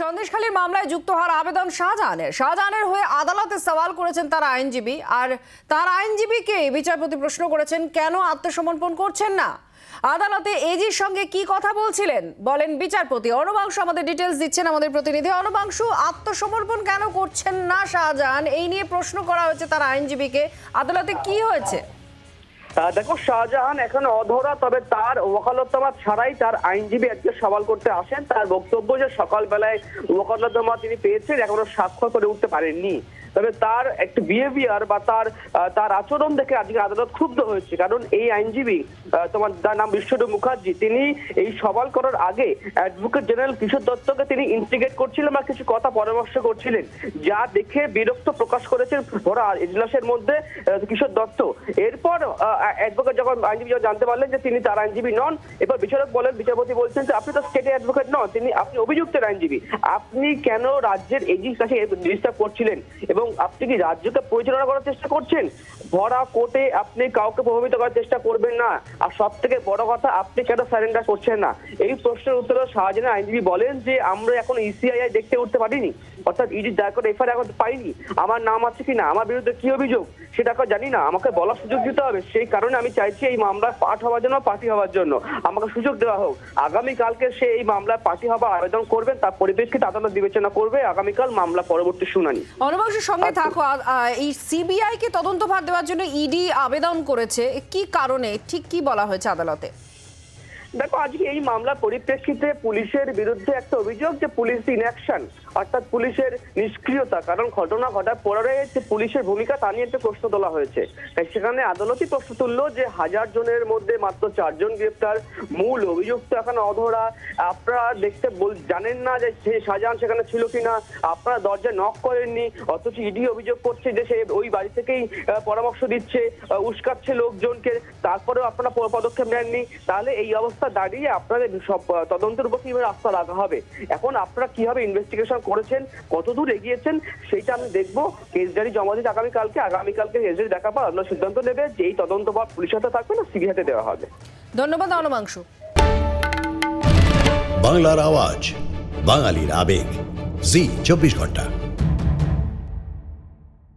সন্দেশখালীর মামলায় যুক্ত হওয়ার আবেদন শাহজাহানের। শাহজাহানের হয়ে আদালতে সওয়াল করেছেন তার আইনজীবী। আর তার আইনজীবীকে বিচারপতি প্রশ্ন করেছেন, কেন আত্মসমর্পণ করছেন না? আদালতে এজির সঙ্গে কি কথা বলছিলেন? বলেন বিচারপতি। অনবাংশু আমাদের ডিটেলস দিচ্ছেন আমাদের প্রতিনিধি। অনবাংশু, আত্মসমর্পণ কেন করছেন না শাহজাহান? এই নিয়ে প্রশ্ন করা হয়েছে তার আইনজীবীকে আদালতে কি হয়েছে? দেখো, শাহজাহান এখন অধরা, তবে তার ওকালতমা ছাড়াই তার আইনজীবী আজকে সওয়াল করতে আসেন। তার বক্তব্য যে সকালবেলায় ওকালতামা তিনি পেয়েছেন, এখনও স্বাক্ষর করে উঠতে পারেননি। তবে তার একটু বিহেভিয়ার বা তার তার আচরণ দেখে আজকে আদালত ক্ষুব্ধ হয়েছে। কারণ এই আইনজীবী তোমার যার নাম বিশ্বদেব মুখার্জি, তিনি এই সওয়াল করার আগে অ্যাডভোকেট জেনারেল কিশোর দত্তকে তিনি ইনস্টিগেট করছিলেন বা কিছু কথা পরামর্শ করছিলেন, যা দেখে বিরক্ত প্রকাশ করেছেন ভরা এজলাসের মধ্যে কিশোর দত্ত। এরপর অ্যাডভোকেট যখন আইনজীবী যখন জানতে পারলেন যে তিনি তার আইনজীবী নন, এরপর বিচারক বলেন, বিচারপতি বলছেন যে আপনি তো স্টেটের অ্যাডভোকেট নন, তিনি, আপনি অভিযুক্তের আইনজীবী। আপনি কেন রাজ্যের এজির কাছে ডিস্টার্ব করছিলেন? এবং আপনি কি রাজ্যকে পরিচালনা করার চেষ্টা করছেন? ভরা কোর্টে আপনি কাউকে প্রভাবিত করার চেষ্টা করবেন না। আর সব থেকে বড় কথা, আপনি কেন সারেন্ডার করছেন না? এই প্রশ্নের উত্তরে শাহজাহান আইনজীবী বলেন যে, আমরা এখন ইসিআই দেখতে উঠতে পারিনি। অর্থাৎ ইডি দায়ের করে এফআইআর এখন পাইনি। আমার নাম আছে কি না আমার বিরুদ্ধে কি অভিযোগ? সেটা এখন জানি না। আমাকে বলার সুযোগ দিতে হবে। সেই কারণে আমি চাইছি এই মামলায় পাঠ হওয়ার জন্য পার্টি হওয়ার জন্য। আমাকে সুযোগ দেওয়া হোক। আগামীকালকে সে এই মামলায় পার্টি হওয়ার আবেদন করবেন তার পরিপ্রেক্ষিতে আদালত বিবেচনা করবে। আগামীকাল মামলা পরবর্তী শুনানি। সঙ্গে থাকো এই সিবিআই কে তদন্ত ভার দেওয়ার জন্য ইডি আবেদন করেছে, কি কারণে? ঠিক কি বলা হয়েছে আদালতে? দেখো, আজকে এই মামলার পরিপ্রেক্ষিতে পুলিশের বিরুদ্ধে একটা অভিযোগ যে পুলিশ ইনঅ্যাকশন অর্থাৎ পুলিশের নিষ্ক্রিয়তা, কারণ ঘটনা ঘটার পরে যে পুলিশের ভূমিকা, তা নিয়ে একটা প্রশ্ন তোলা হয়েছে। সেখানে আদালতই প্রশ্ন তুললো যে হাজার জনের মধ্যে মাত্র চারজন গ্রেপ্তার, মূল অভিযুক্ত এখন অধরা। আপনারা দেখতে জানেন না যে সে শাহজাহান সেখানে ছিল কিনা? আপনারা দরজা নক করেননি, অথচ ইডি অভিযোগ করছে যে সে ওই বাড়ি থেকেই পরামর্শ দিচ্ছে উস্কাচ্ছে লোকজনকে, তারপরেও আপনারা পদক্ষেপ নেননি। তাহলে এই অবস্থা দাঁড়িয়ে আপনাদের সব তদন্তের উপর কীভাবে রাস্তা রাখা হবে? এখন আপনারা কীভাবে ইনভেস্টিগেশন করেছেন? কতদূর এগিয়েছেন? সেইটা আমি দেখব। কেস ডায়েরি জমা দিতে আগামীকালকে। আগামীকালকে কেস ডায়েরি দেখার পর আপনার সিদ্ধান্ত নেবে যে এই তদন্ত বা পুলিশ হাতে থাকবে না সিবি হাতে দেওয়া হবে। ধন্যবাদ অনবাংশু বাংলার আওয়াজ বাঙালির আবেগ। জি চব্বিশ ঘণ্টা।